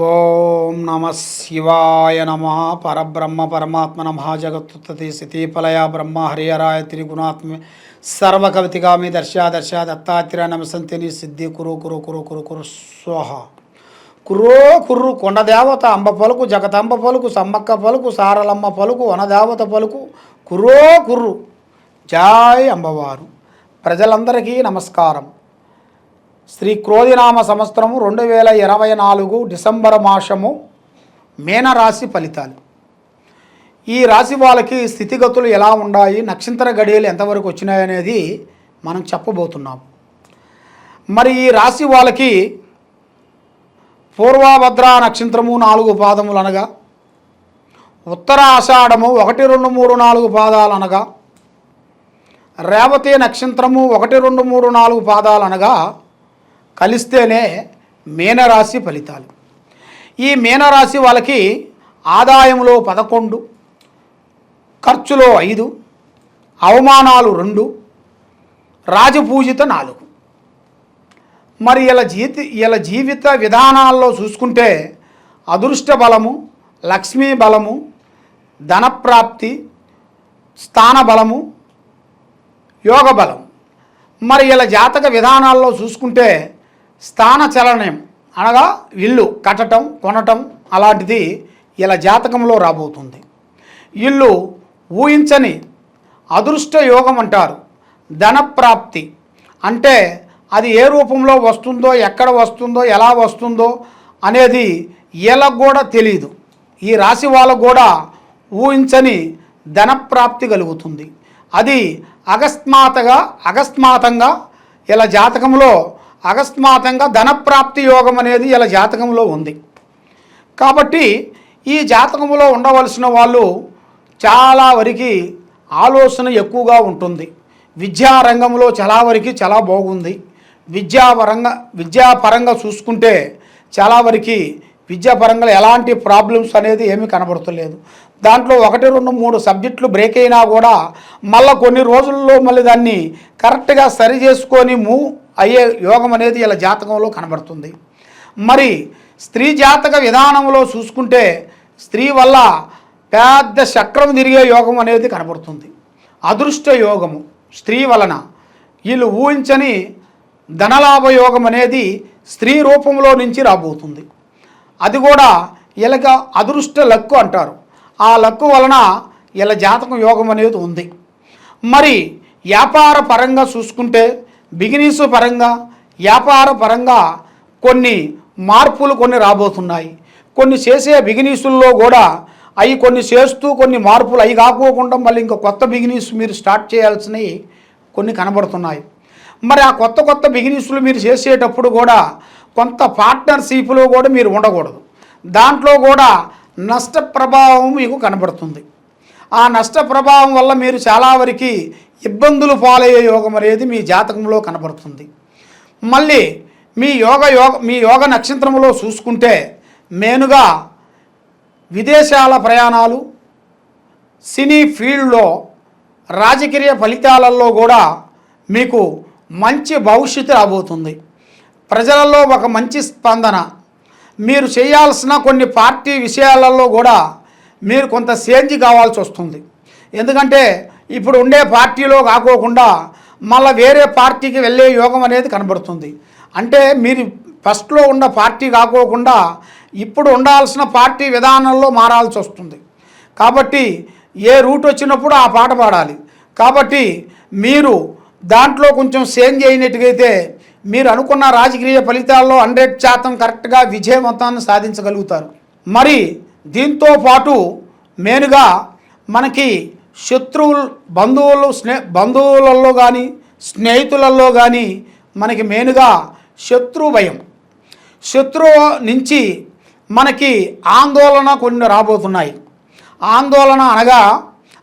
ఓం నమ శివాయ నమ పరబ్రహ్మ పరమాత్మ నమ జగత్తుత్తి స్థితిపలయ బ్రహ్మ హరియరాయ త్రిగుణాత్మ సర్వకవితిగామి దర్శ దర్శ దత్తాత్రేయ నమసంతిని సిద్ధి కురు కురు కురు కురు కురు స్వహ. కుర్రో కుర్రు కొండదేవత అంబ పలుకు జగతంబ పలుకు సమ్మక్క పలుకు సారలమ్మ పలుకు వనదేవత పలుకు కుర్రో కుర్రు జాయ్ అంబవారు. ప్రజలందరికీ నమస్కారం. శ్రీ క్రోధినామ సంవత్సరము రెండు వేల ఇరవై నాలుగు డిసెంబర్ మాసము మేనరాశి ఫలితాలు. ఈ రాశి వాళ్ళకి స్థితిగతులు ఎలా ఉన్నాయి నక్షత్ర గడియలు ఎంతవరకు వచ్చినాయనేది మనం చెప్పబోతున్నాం. మరి ఈ రాశి వాళ్ళకి పూర్వభద్ర నక్షత్రము నాలుగు పాదములు అనగా ఉత్తర ఆషాఢము ఒకటి రెండు మూడు నాలుగు పాదాలు అనగా రేవతి నక్షత్రము ఒకటి రెండు మూడు నాలుగు పాదాలు అనగా కలిస్తేనే మీనరాశి ఫలితాలు. ఈ మీనరాశి వాళ్ళకి ఆదాయంలో పదకొండు ఖర్చులో ఐదు అవమానాలు రెండు రాజపూజిత నాలుగు. మరి ఇలా జీతి ఇలా జీవిత విధానాల్లో చూసుకుంటే అదృష్ట బలము లక్ష్మీ బలము ధనప్రాప్తి స్థాన బలము యోగ బలం మరి ఇలా జాతక విధానాల్లో చూసుకుంటే స్థాన చలనం అనగా ఇల్లు కట్టటం కొనటం అలాంటిది ఇలా జాతకంలో రాబోతుంది. ఇల్లు ఊహించని అదృష్ట యోగం అంటారు. ధనప్రాప్తి అంటే అది ఏ రూపంలో వస్తుందో ఎక్కడ వస్తుందో ఎలా వస్తుందో అనేది వీళ్ళకు కూడా తెలియదు ఈ రాశి వాళ్ళకు కూడా ఊహించని ధనప్రాప్తి కలుగుతుంది. అది అకస్మాతగా అకస్మాతంగా ఇలా జాతకంలో అకస్మాత్తంగా ధనప్రాప్తి యోగం అనేది ఇలా జాతకంలో ఉంది. కాబట్టి ఈ జాతకంలో ఉండవలసిన వాళ్ళు చాలా వరకు ఆలోచన ఎక్కువగా ఉంటుంది. విద్యారంగంలో చాలా వరకు చాలా బాగుంది. విద్యాపరంగా విద్యాపరంగా చూసుకుంటే చాలా వరకు విద్యాపరంగా ఎలాంటి ప్రాబ్లమ్స్ అనేది ఏమీ కనబడతలేదు. దాంట్లో ఒకటి రెండు మూడు సబ్జెక్టులు బ్రేక్ అయినా కూడా మళ్ళీ కొన్ని రోజుల్లో మళ్ళీ దాన్ని కరెక్ట్గా సరి చేసుకొని మూవ్ అయ్యే యోగం అనేది ఇలా జాతకంలో కనబడుతుంది. మరి స్త్రీ జాతక విధానంలో చూసుకుంటే స్త్రీ వల్ల పెద్ద చక్రం తిరిగే యోగం అనేది కనబడుతుంది. అదృష్ట యోగము స్త్రీ వలన. వీళ్ళు ఊహించని ధనలాభ యోగం అనేది స్త్రీ రూపంలో నుంచి రాబోతుంది. అది కూడా ఇలాగ అదృష్ట లక్కు అంటారు. ఆ లక్కు వలన ఇలా జాతకం యోగం అనేది ఉంది. మరి వ్యాపార పరంగా చూసుకుంటే బిగినీస్ పరంగా వ్యాపార పరంగా కొన్ని మార్పులు కొన్ని రాబోతున్నాయి. కొన్ని చేసే బిగినీసుల్లో కూడా అవి కొన్ని చేస్తూ కొన్ని మార్పులు అవి కాకోకుండా మళ్ళీ ఇంకా కొత్త బిగినీస్ మీరు స్టార్ట్ చేయాల్సినవి కొన్ని కనబడుతున్నాయి. మరి ఆ కొత్త కొత్త బిగినీసులు మీరు చేసేటప్పుడు కూడా కొంత పార్ట్నర్షిప్లో కూడా మీరు ఉండకూడదు. దాంట్లో కూడా నష్ట ప్రభావం మీకు కనబడుతుంది. ఆ నష్ట ప్రభావం వల్ల మీరు చాలా వరకు ఇబ్బందులు పాలయ్యే యోగం అనేది మీ జాతకంలో కనబడుతుంది. మళ్ళీ మీ యోగ యోగ మీ యోగ నక్షత్రంలో చూసుకుంటే మేనుగా విదేశాల ప్రయాణాలు సినీ ఫీల్డ్లో రాజకీయ ఫలితాలలో కూడా మీకు మంచి భవిష్యత్తు రాబోతుంది. ప్రజలలో ఒక మంచి స్పందన. మీరు చేయాల్సిన కొన్ని పార్టీ విషయాలలో కూడా మీరు కొంత చేంజ్ కావాల్సి వస్తుంది. ఎందుకంటే ఇప్పుడు ఉండే పార్టీలో కాకోకుండా మళ్ళీ వేరే పార్టీకి వెళ్ళే యోగం అనేది కనబడుతుంది. అంటే మీరు ఫస్ట్లో ఉన్న పార్టీ కాకోకుండా ఇప్పుడు ఉండాల్సిన పార్టీ విధానంలో మారాల్సి వస్తుంది. కాబట్టి ఏ రూట్ వచ్చినప్పుడు ఆ పాట పాడాలి. కాబట్టి మీరు దాంట్లో కొంచెం చేంజ్ అయినట్టుగైతే మీరు అనుకున్న రాజకీయ ఫలితాల్లో హండ్రెడ్ శాతం కరెక్ట్గా విజయవంతాన్ని సాధించగలుగుతారు. మరి దీంతో పాటు మెయిన్గా మనకి శత్రువులు బంధువులు స్నే బంధువులలో కానీ స్నేహితులలో కానీ మనకి మెయిన్గా శత్రు భయం. శత్రువు నుంచి మనకి ఆందోళన కొన్ని రాబోతున్నాయి. ఆందోళన అనగా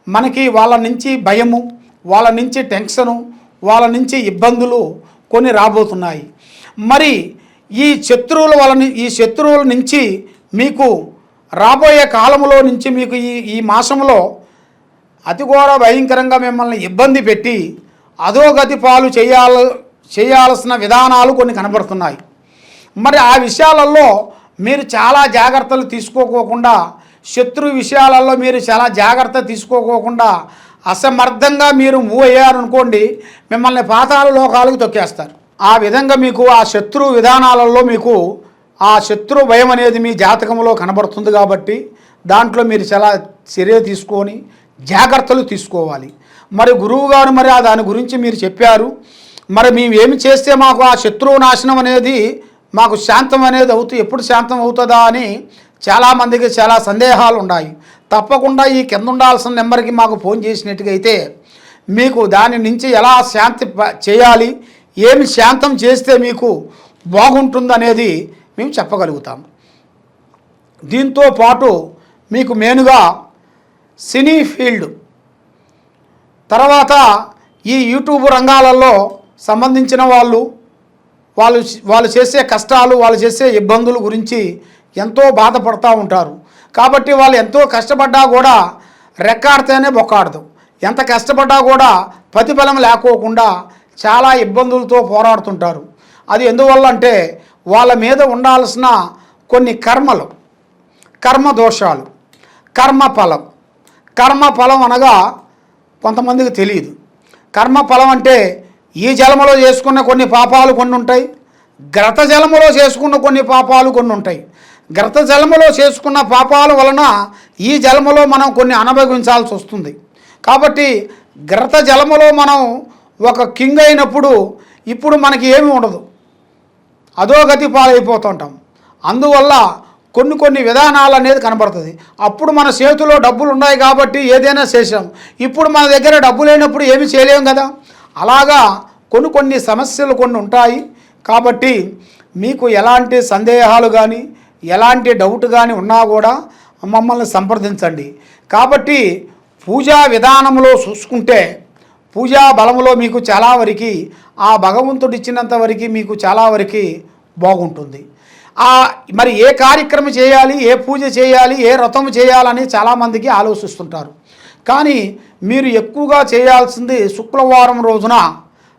మనకి వాళ్ళ నుంచి భయము వాళ్ళ నుంచి టెన్షను వాళ్ళ నుంచి ఇబ్బందులు కొన్ని రాబోతున్నాయి. మరి ఈ శత్రువుల వలన ఈ శత్రువుల నుంచి మీకు రాబోయే కాలంలో నుంచి మీకు ఈ ఈ మాసంలో అతి ఘోర భయంకరంగా మిమ్మల్ని ఇబ్బంది పెట్టి అధోగతి పాలు చేయాల చేయాల్సిన విధానాలు కొన్ని కనబడుతున్నాయి. మరి ఆ విషయాలలో మీరు చాలా జాగ్రత్తలు తీసుకోకోకుండా శత్రు విషయాలలో మీరు చాలా జాగ్రత్త తీసుకోకోకుండా అసమర్థంగా మీరు మూవ్ అయ్యారనుకోండి మిమ్మల్ని పాతాల లోకాలకు తొక్కేస్తారు. ఆ విధంగా మీకు ఆ శత్రు విధానాలలో మీకు ఆ శత్రు భయం అనేది మీ జాతకంలో కనబడుతుంది కాబట్టి దాంట్లో మీరు చాలా చర్య తీసుకొని జాగ్రత్తలు తీసుకోవాలి. మరి గురువు గారు మరి ఆ దాని గురించి మీరు చెప్పారు. మరి మేము ఏమి చేస్తే మాకు ఆ శత్రువు నాశనం అనేది మాకు శాంతం అనేది అవుతూ ఎప్పుడు శాంతం అవుతుందా అని చాలామందికి చాలా సందేహాలు ఉన్నాయి. తప్పకుండా ఈ కింద ఉండాల్సిన నెంబర్కి మాకు ఫోన్ చేసినట్టుగైతే అయితే మీకు దాని నుంచి ఎలా శాంతి ప- చేయాలి ఏమి శాంతం చేస్తే మీకు బాగుంటుందనేది మేము చెప్పగలుగుతాం. దీంతో పాటు మీకు మెయిన్గా సినీ ఫీల్డ్ తర్వాత ఈ యూట్యూబ్ రంగాలలో సంబంధించిన వాళ్ళు వాళ్ళు వాళ్ళు చేసే కష్టాలు వాళ్ళు చేసే ఇబ్బందుల గురించి ఎంతో బాధపడుతూ ఉంటారు. కాబట్టి వాళ్ళు ఎంతో కష్టపడ్డా కూడా రెక్కాడితేనే బొక్కాడదు. ఎంత కష్టపడ్డా కూడా ప్రతిఫలం లేకోకుండా చాలా ఇబ్బందులతో పోరాడుతుంటారు. అది ఎందువల్ల అంటే వాళ్ళ మీద ఉండాల్సిన కొన్ని కర్మలు కర్మ దోషాలు కర్మ ఫలం. కర్మ ఫలం అనగా కొంతమందికి తెలియదు. కర్మ ఫలం అంటే ఈ జలములో చేసుకున్న కొన్ని పాపాలు కొన్ని ఉంటాయి గ్రత జలములో చేసుకున్న కొన్ని పాపాలు కొన్ని ఉంటాయి. గ్రత జలములో చేసుకున్న పాపాల వలన ఈ జలములో మనం కొన్ని అనుభవించాల్సి వస్తుంది. కాబట్టి గ్రత జలములో మనం ఒక కింగ్ అయినప్పుడు ఇప్పుడు మనకి ఏమి ఉండదు. అధోగతి పాలైపోతుంటాం. అందువల్ల కొన్ని కొన్ని విధానాలు అనేది కనబడుతుంది. అప్పుడు మన చేతిలో డబ్బులు ఉన్నాయి కాబట్టి ఏదైనా చేసాం ఇప్పుడు మన దగ్గర డబ్బు లేనప్పుడు ఏమి చేయలేం కదా. అలాగా కొన్ని కొన్ని సమస్యలు కొన్ని ఉంటాయి. కాబట్టి మీకు ఎలాంటి సందేహాలు కానీ ఎలాంటి డౌట్ కానీ ఉన్నా కూడా మమ్మల్ని సంప్రదించండి. కాబట్టి పూజా విధానంలో చూసుకుంటే పూజా బలంలో మీకు చాలా వరకు ఆ భగవంతుడు ఇచ్చినంత వరకు మీకు చాలా వరకు బాగుంటుంది. ఆ మరి ఏ కార్యక్రమం చేయాలి ఏ పూజ చేయాలి ఏ వ్రతం చేయాలని చాలామందికి ఆలోచిస్తుంటారు. కానీ మీరు ఎక్కువగా చేయాల్సింది శుక్రవారం రోజున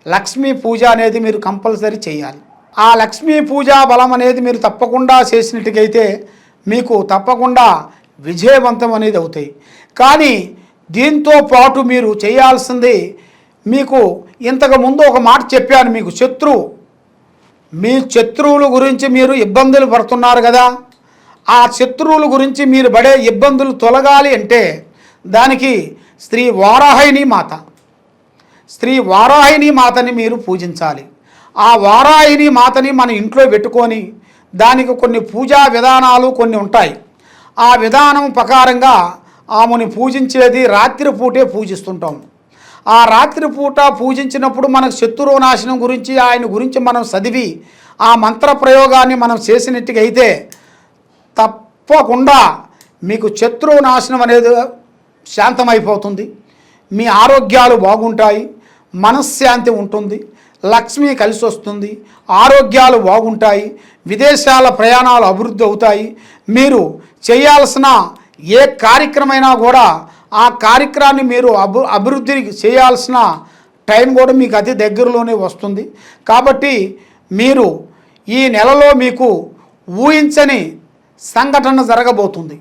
లక్ష్మీ పూజ అనేది మీరు కంపల్సరీ చేయాలి. ఆ లక్ష్మీ పూజా బలం అనేది మీరు తప్పకుండా చేసినట్టుగైతే మీకు తప్పకుండా విజయవంతం అనేది అవుతాయి. కానీ దీంతో పాటు మీరు చేయాల్సింది మీకు ఇంతకు ముందు ఒక మాట చెప్పాను మీకు శత్రువు మీ శత్రువుల గురించి మీరు ఇబ్బందులు పడుతున్నారు కదా. ఆ శత్రువుల గురించి మీరు పడే ఇబ్బందులు తొలగాలి అంటే దానికి శ్రీ వారాహిణి మాత. శ్రీ వారాహిణి మాతని మీరు పూజించాలి. ఆ వారాయిని మాతని మన ఇంట్లో పెట్టుకొని దానికి కొన్ని పూజా విధానాలు కొన్ని ఉంటాయి. ఆ విధానం ప్రకారంగా ఆమెని పూజించేది రాత్రిపూటే పూజిస్తుంటాం. ఆ రాత్రిపూట పూజించినప్పుడు మనకు శత్రువు నాశనం గురించి ఆయన గురించి మనం చదివి ఆ మంత్ర ప్రయోగాన్ని మనం చేసినట్టుగా అయితే తప్పకుండా మీకు శత్రువు నాశనం అనేది శాంతమైపోతుంది. మీ ఆరోగ్యాలు బాగుంటాయి మనశ్శాంతి ఉంటుంది. లక్ష్మి కలిసి వస్తుంది. ఆరోగ్యాలు బాగుంటాయి. విదేశాల ప్రయాణాలు అభివృద్ధి అవుతాయి. మీరు చేయాల్సిన ఏ కార్యక్రమైనా కూడా ఆ కార్యక్రమాన్ని మీరు అభి అభివృద్ధి చేయాల్సిన టైం కూడా మీకు అతి దగ్గరలోనే వస్తుంది. కాబట్టి మీరు ఈ నెలలో మీకు ఊహించని సంఘటన జరగబోతుంది.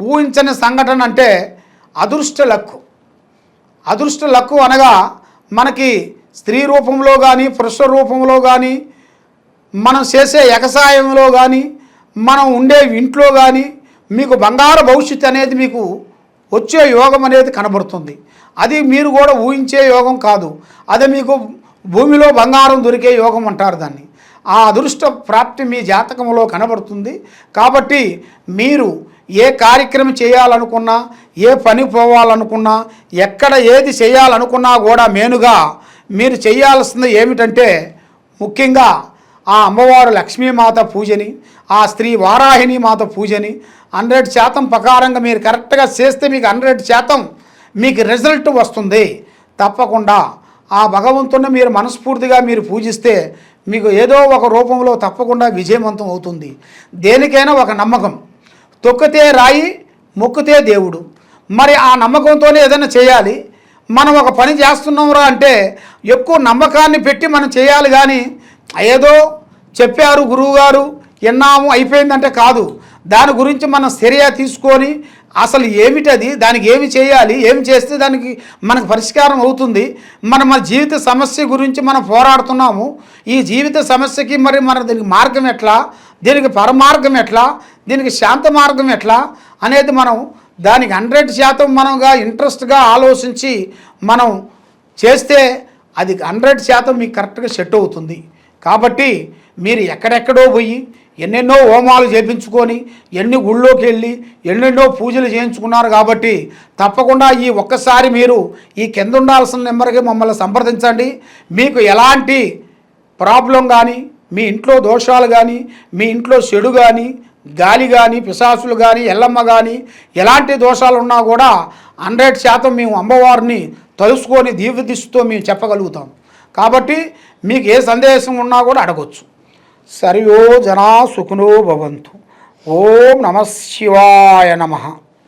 ఊహించని సంఘటన అంటే అదృష్ట లక్కు. అదృష్ట లక్కు అనగా మనకి స్త్రీ రూపంలో కానీ పురుష రూపంలో కానీ మనం చేసే ఎగసాయంలో కానీ మనం ఉండే ఇంట్లో కానీ మీకు బంగారు భవిష్యత్తు అనేది మీకు వచ్చే యోగం అనేది కనబడుతుంది. అది మీరు కూడా ఊహించే యోగం కాదు. అది మీకు భూమిలో బంగారం దొరికే యోగం అంటారు దాన్ని. ఆ అదృష్ట ప్రాప్తి మీ జాతకంలో కనబడుతుంది. కాబట్టి మీరు ఏ కార్యక్రమం చేయాలనుకున్నా ఏ పని పోవాలనుకున్నా ఎక్కడ ఏది చేయాలనుకున్నా కూడా మేనుగా మీరు చేయాల్సింది ఏమిటంటే ముఖ్యంగా ఆ అమ్మవారు లక్ష్మీమాత పూజని ఆ స్త్రీ వారాహిణి మాత పూజని హండ్రెడ్ శాతం ప్రకారంగా మీరు కరెక్ట్గా చేస్తే మీకు హండ్రెడ్ శాతం మీకు రిజల్ట్ వస్తుంది. తప్పకుండా ఆ భగవంతుని మీరు మనస్ఫూర్తిగా మీరు పూజిస్తే మీకు ఏదో ఒక రూపంలో తప్పకుండా విజయవంతం అవుతుంది. దేనికైనా ఒక నమ్మకం. తొక్కితే రాయి మొక్కితే దేవుడు. మరి ఆ నమ్మకంతోనే ఏదైనా చేయాలి. మనం ఒక పని చేస్తున్నాంరా అంటే ఎక్కువ నమ్మకాన్ని పెట్టి మనం చేయాలి కానీ ఏదో చెప్పారు గురువుగారు విన్నాము అయిపోయిందంటే కాదు. దాని గురించి మనం చర్య తీసుకొని అసలు ఏమిటది దానికి ఏమి చేయాలి ఏమి చేస్తే దానికి మనకు పరిష్కారం అవుతుంది. మన మన జీవిత సమస్య గురించి మనం పోరాడుతున్నాము. ఈ జీవిత సమస్యకి మరి మన దీనికి మార్గం ఎట్లా దీనికి పరమార్గం ఎట్లా దీనికి శాంత మార్గం ఎట్లా అనేది మనం దానికి హండ్రెడ్ శాతం మనంగా ఇంట్రెస్ట్గా ఆలోచించి మనం చేస్తే అది హండ్రెడ్ శాతం మీకు కరెక్ట్గా సెట్ అవుతుంది. కాబట్టి మీరు ఎక్కడెక్కడో పోయి ఎన్నెన్నో హోమాలు చేపించుకొని ఎన్ని గుళ్ళోకి వెళ్ళి ఎన్నెన్నో పూజలు చేయించుకున్నారు కాబట్టి తప్పకుండా ఈ ఒక్కసారి మీరు ఈ కింద ఉండాల్సిన నెంబర్కి మమ్మల్ని సంప్రదించండి. మీకు ఎలాంటి ప్రాబ్లం కానీ మీ ఇంట్లో దోషాలు కానీ మీ ఇంట్లో చెడు కానీ గాలి కానీ పిశాసులు కానీ ఎల్లమ్మ కానీ ఎలాంటి దోషాలు ఉన్నా కూడా హండ్రెడ్ శాతం మేము అమ్మవారిని తలుసుకొని దీవదిస్తూ మేము చెప్పగలుగుతాం. కాబట్టి మీకు ఏ సందేశం ఉన్నా కూడా అడగొచ్చు. సరియో జనా సుఖనో భవంతు. ఓం నమ శివాయ నమః.